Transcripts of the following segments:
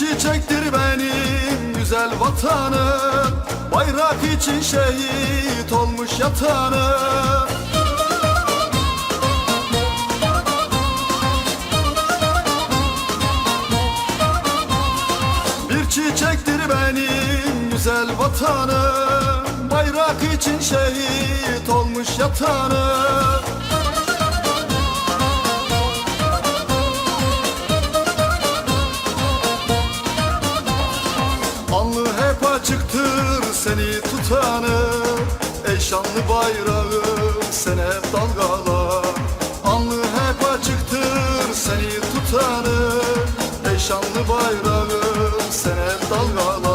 çiçektir benim güzel vatanım Bayrak için şehit olmuş yatanım Bir çiçektir benim güzel vatanım Bayrak için şehit olmuş yatanım tutanı Ey şanlı bayrağım sen hep dalgalar Alnı hep açıktır seni tutanı Ey şanlı bayrağım sen hep dalgalar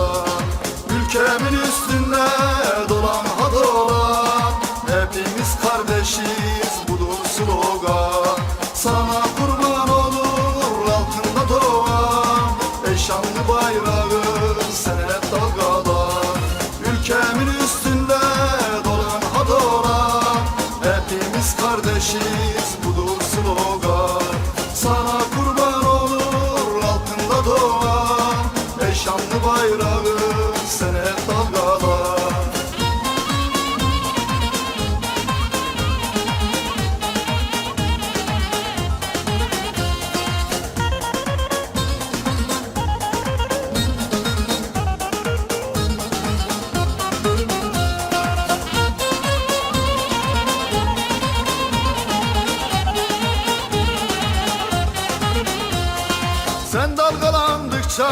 Sen dalgalandıkça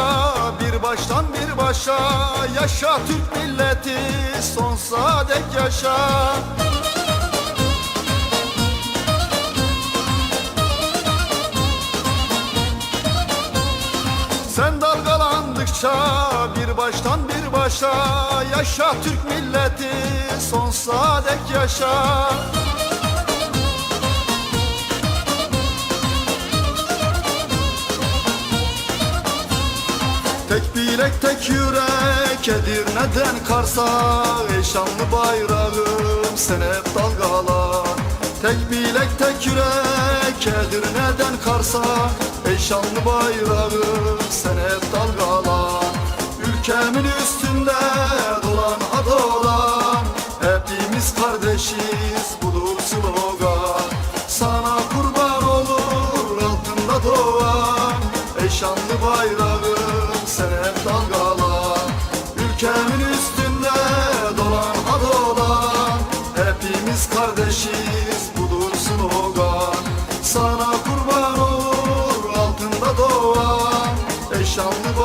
bir baştan bir başa Yaşa Türk milleti sonsuza dek yaşa. Sen dalgalandıkça bir baştan bir başa Yaşa Türk milleti sonsuza dek yaşa Tek bilek tek yürek Edirne'den Kars'a? Ey şanlı bayrağım sen hep dalgalan Tek bilek tek yürek Edirne'den Kars'a? Ey şanlı bayrağım sen hep dalgalan Ülkemin üstünde dolan ha dolan Hepimiz kardeşiz budur slogan. Sana kurban olur altında doğan Ey şanlı 小红书